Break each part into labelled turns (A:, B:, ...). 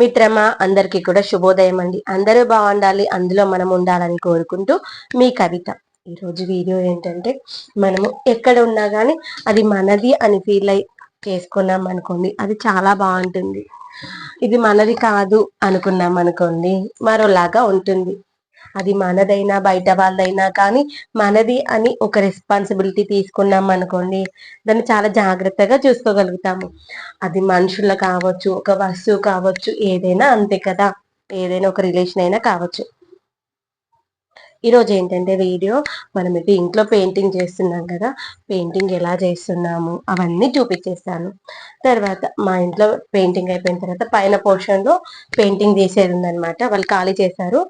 A: మిత్రమా అందరికీ కూడా శుభోదయం అండి. అందరూ బాగుండాలి అందులో మనం ఉండాలని కోరుకుంటూ మీ కవిత. ఈరోజు వీడియో ఏంటంటే మనము ఎక్కడ ఉన్నా కానీ అది మనది అని ఫీల్ అయి చేసుకున్నాం అనుకోండి అది చాలా బాగుంటుంది. ఇది మనది కాదు అనుకున్నాం అనుకోండి మరోలాగా ఉంటుంది. అది మనదైనా బయట వాళ్ళదైనా కానీ మనది అని ఒక రెస్పాన్సిబిలిటీ తీసుకున్నాం అనుకోండి దాన్ని చాలా జాగ్రత్తగా చూసుకోగలుగుతాము. అది మనుషుల కావచ్చు ఒక వస్తువు కావచ్చు ఏదైనా అంతే కదా. ఏదైనా ఒక రిలేషన్ అయినా కావచ్చు. ఈరోజు ఏంటంటే వీడియో మనం ఇది ఇంట్లో పెయింటింగ్ చేస్తున్నాం కదా పెయింటింగ్ ఎలా చేస్తున్నాము అవన్నీ చూపించేస్తాను. తర్వాత మా ఇంట్లో పెయింటింగ్ అయిపోయిన తర్వాత పైన పోర్షన్లో పెయింటింగ్ చేసేది ఉందనమాట వాళ్ళు ఖాళీ చేశారు.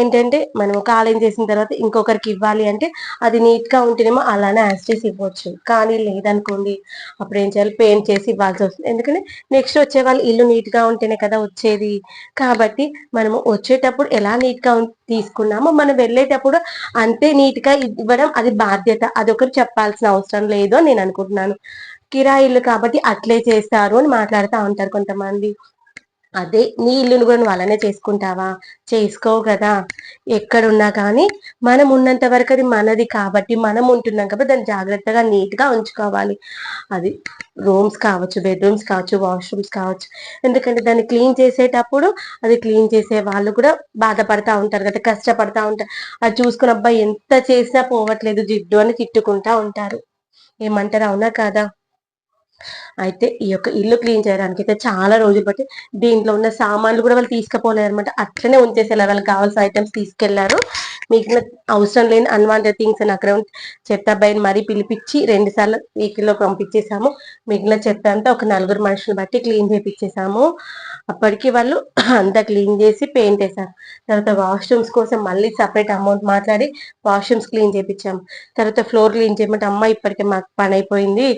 A: ఏంటంటే మనం ఖాళీ చేసిన తర్వాత ఇంకొకరికి ఇవ్వాలి అంటే అది నీట్గా ఉంటేనేమో అలానే యాస్టీస్ ఇవ్వచ్చు. కానీ లేదనుకోండి అప్పుడు ఏం చేయాలి? పెయింట్ చేసి ఇవ్వాల్సి వస్తుంది. ఎందుకంటే నెక్స్ట్ వచ్చే వాళ్ళు ఇల్లు నీట్గా ఉంటేనే కదా వచ్చేది. కాబట్టి మనము వచ్చేటప్పుడు ఎలా నీట్గా తీసుకున్నామో మనం వెళ్ళేటప్పుడు అంతే నీట్గా ఇవ్వడం అది బాధ్యత. అది ఒకరు చెప్పాల్సిన అవసరం లేదు అని నేను అనుకుంటున్నాను. కిరాయిల్లు కాబట్టి అట్లే చేస్తారు అని మాట్లాడుతూ ఉంటారు కొంతమంది. అదే నీ ఇల్లును కూడా నువ్వు అలానే చేసుకుంటావా? చేసుకోవు కదా. ఎక్కడున్నా కానీ మనం ఉన్నంత వరకు అది మనది కాబట్టి మనం ఉంటున్నాం కాబట్టి దాన్ని జాగ్రత్తగా నీట్గా ఉంచుకోవాలి. అది రూమ్స్ కావచ్చు బెడ్రూమ్స్ కావచ్చు వాష్రూమ్స్ కావచ్చు. ఎందుకంటే దాన్ని క్లీన్ చేసేటప్పుడు అది క్లీన్ చేసే వాళ్ళు కూడా బాధపడతా ఉంటారు కదా కష్టపడతా ఉంటారు. అది చూసుకున్న అబ్బాయి ఎంత చేసినా పోవట్లేదు జిడ్డు అని తిట్టుకుంటా ఉంటారు. ఏమంటారు? అవునా కాదా? అయితే ఈ యొక్క ఇల్లు క్లీన్ చేయడానికి అయితే చాలా రోజులు బట్టి దీంట్లో ఉన్న సామాన్లు కూడా వాళ్ళు తీసుకుపోలేదు అనమాట అట్లనే ఉంచేసేలా వాళ్ళకి కావాల్సిన ఐటమ్స్ తీసుకెళ్ళారు. మిగిలిన అవసరం లేని అన్వాంటెడ్ థింగ్స్ అని అక్కడ చెత్త బయట మరీ పిలిపించి రెండు సార్లు వెహికల్లో పంపించేసాము. మిగిలిన చెత్త అంతా ఒక నలుగురు మనుషులు బట్టి క్లీన్ చేపించేసాము అప్పటికి వాళ్ళు అంతా క్లీన్ చేసి పెయింట్ వేసారు. తర్వాత వాష్రూమ్స్ కోసం మళ్ళీ సపరేట్ అమౌంట్ మాట్లాడి వాష్రూమ్స్ క్లీన్ చేయించాము తర్వాత ఫ్లోర్ క్లీన్ చేయమంటే అమ్మ ఇప్పటికే మాకు పని అయిపోయింది.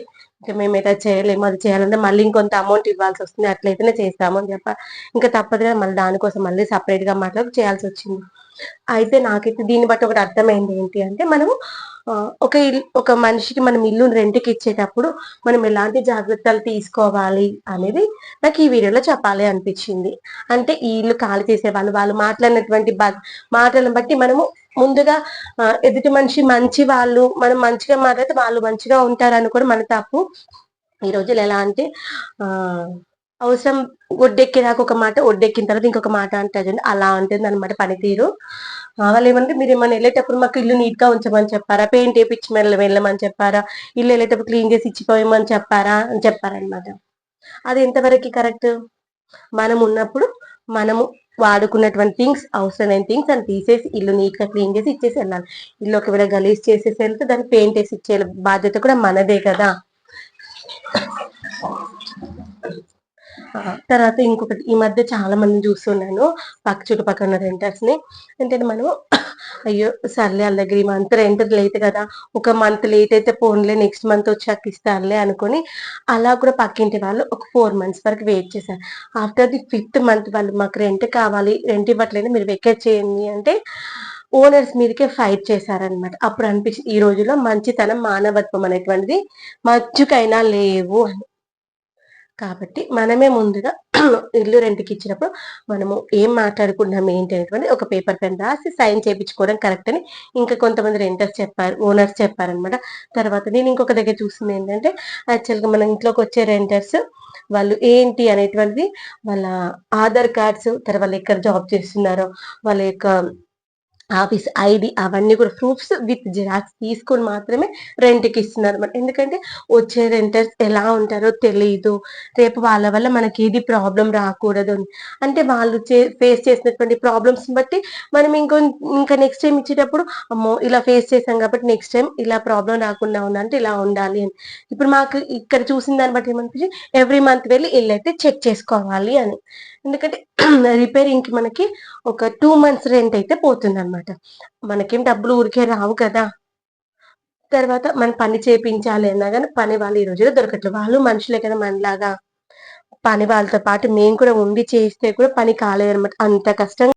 A: ఇంకా మేము ఏదో చేయలేము అది చేయాలంటే మళ్ళీ ఇంకొంత అమౌంట్ ఇవ్వాల్సి వస్తుంది అట్లయితేనే చేస్తాము అని చెప్ప. ఇంకా తప్పదుగా మళ్ళీ దానికోసం మళ్ళీ సపరేట్గా మాట్లాడి చేయాల్సి వచ్చింది. అయితే నాకైతే దీన్ని బట్టి ఒకటి అర్థమైంది ఏంటి అంటే మనము ఒక ఇల్లు ఒక మనిషికి మనం ఇల్లు రెంట్కి ఇచ్చేటప్పుడు మనం ఎలాంటి జాగ్రత్తలు తీసుకోవాలి అనేది నాకు ఈ వీడియోలో చెప్పాలి అనిపించింది. అంటే ఈ ఇల్లు ఖాళీ చేసే వాళ్ళు వాళ్ళు మాట్లాడినటువంటి మాటలను బట్టి మనము ముందుగా ఎదుటి మనిషి మంచి వాళ్ళు మనం మంచిగా మాట్లాడితే వాళ్ళు మంచిగా ఉంటారని కూడా మన తప్పు. ఈ రోజులు ఎలా అంటే ఆ అవసరం ఒడ్డెక్కేదాకా ఒక మాట ఒడ్డెక్కిన తర్వాత ఇంకొక మాట అంటారు అలా ఉంటుంది అనమాట పనితీరు వాళ్ళు ఏమంటే మీరు ఏమైనా వెళ్ళేటప్పుడు మాకు ఇల్లు నీట్గా ఉంచమని చెప్పారా? పెయింట్ వేపించి మెల్ల వెళ్ళమని చెప్పారా? ఇల్లు వెళ్ళేటప్పుడు క్లీన్ చేసి ఇచ్చిపోయమని చెప్పారా? అని చెప్పారనమాట అది ఎంతవరకు కరెక్ట్? మనం ఉన్నప్పుడు మనము వాడుకున్నటువంటి థింగ్స్ అవసరమైన థింగ్స్ అని తీసేసి ఇల్లు నీట్గా క్లీన్ చేసి ఇచ్చేసి వెళ్ళాలి. ఇల్లు ఒకవేళ గలీజ్ చేసేసి వెళ్తే దాన్ని పెయింట్ వేసి ఇచ్చే బాధ్యత కూడా మనదే కదా. తర్వాత ఇంకొకటి ఈ మధ్య చాలా మంది చూస్తున్నాను పక్క చుట్టుపక్కల రెంటర్స్ని ఏంటంటే మనం అయ్యో సర్లే వాళ్ళ దగ్గర ఈ మంత్ రెంట్ లేట్ కదా ఒక మంత్ లేట్ అయితే పోన్లే నెక్స్ట్ మంత్ వచ్చాక ఇస్తారులే అనుకుని అలా కూడా పక్కింటి వాళ్ళు ఒక ఫోర్ మంత్స్ వరకు వెయిట్ చేశారు. ఆఫ్టర్ ది ఫిఫ్త్ మంత్ వాళ్ళు మాకు రెంట్ కావాలి రెంట్ ఇవ్వట్లేదు మీరు వెకేట్ చేయండి అంటే ఓనర్స్ మీదకే ఫైట్ చేశారనమాట అప్పుడు అనిపించింది ఈ రోజులో మంచితనం మానవత్వం అనేటువంటిది మచ్చుకైనా లేవు అని. కాబట్టి మనమే ముందుగా ఇల్లు రెంట్కి ఇచ్చినప్పుడు మనము ఏం మాట్లాడుకున్నాం ఏంటి అనేటువంటి ఒక పేపర్ పెన్ రాసి సైన్ చేయించుకోవడం కరెక్ట్ అని ఇంకా కొంతమంది రెంటర్స్ చెప్పారు ఓనర్స్ చెప్పారనమాట తర్వాత నేను ఇంకొక దగ్గర చూసింది ఏంటంటే యాక్చువల్గా మన ఇంట్లోకి వచ్చే రెంటర్స్ వాళ్ళు ఏంటి అనేటువంటిది వాళ్ళ ఆధార్ కార్డ్స్ తర్వాత ఎక్కడ జాబ్ చేస్తున్నారో వాళ్ళ యొక్క ఆఫీస్ ఐడి అవన్నీ కూడా ప్రూఫ్స్ విత్ జిరాక్స్ తీసుకొని మాత్రమే రెంట్కి ఇస్తున్నారు. అనమాట ఎందుకంటే వచ్చే రెంటర్స్ ఎలా ఉంటారో తెలియదు రేపు వాళ్ళ వల్ల మనకి ఏది ప్రాబ్లం రాకూడదు అంటే వాళ్ళు ఫేస్ చేసినటువంటి ప్రాబ్లమ్స్ బట్టి మనం ఇంకో ఇంకా నెక్స్ట్ టైం ఇచ్చేటప్పుడు అమ్మో ఇలా ఫేస్ చేసాం కాబట్టి నెక్స్ట్ టైం ఇలా ప్రాబ్లం రాకుండా ఉందంటే ఇలా ఉండాలి అని. ఇప్పుడు మాకు ఇక్కడ చూసిన దాన్ని బట్టి ఏమనిపించి ఎవ్రీ మంత్ వెళ్ళి ఇల్లు అయితే చెక్ చేసుకోవాలి అని. ఎందుకంటే రిపేరింగ్కి మనకి ఒక టూ మంత్స్ రెంట్ అయితే పోతుంది అనమాట మనకేం డబ్బులు ఊరికే రావు కదా. తర్వాత మన పని చేపించాలి అన్నా కానీ పని వాళ్ళు ఈ రోజులో దొరకట్లేదు వాళ్ళు మనుషులే కదా మనలాగా. పని వాళ్ళతో పాటు మేము కూడా ఉండి చేస్తే కూడా పని కాలేదు అనమాట అంత కష్టంగా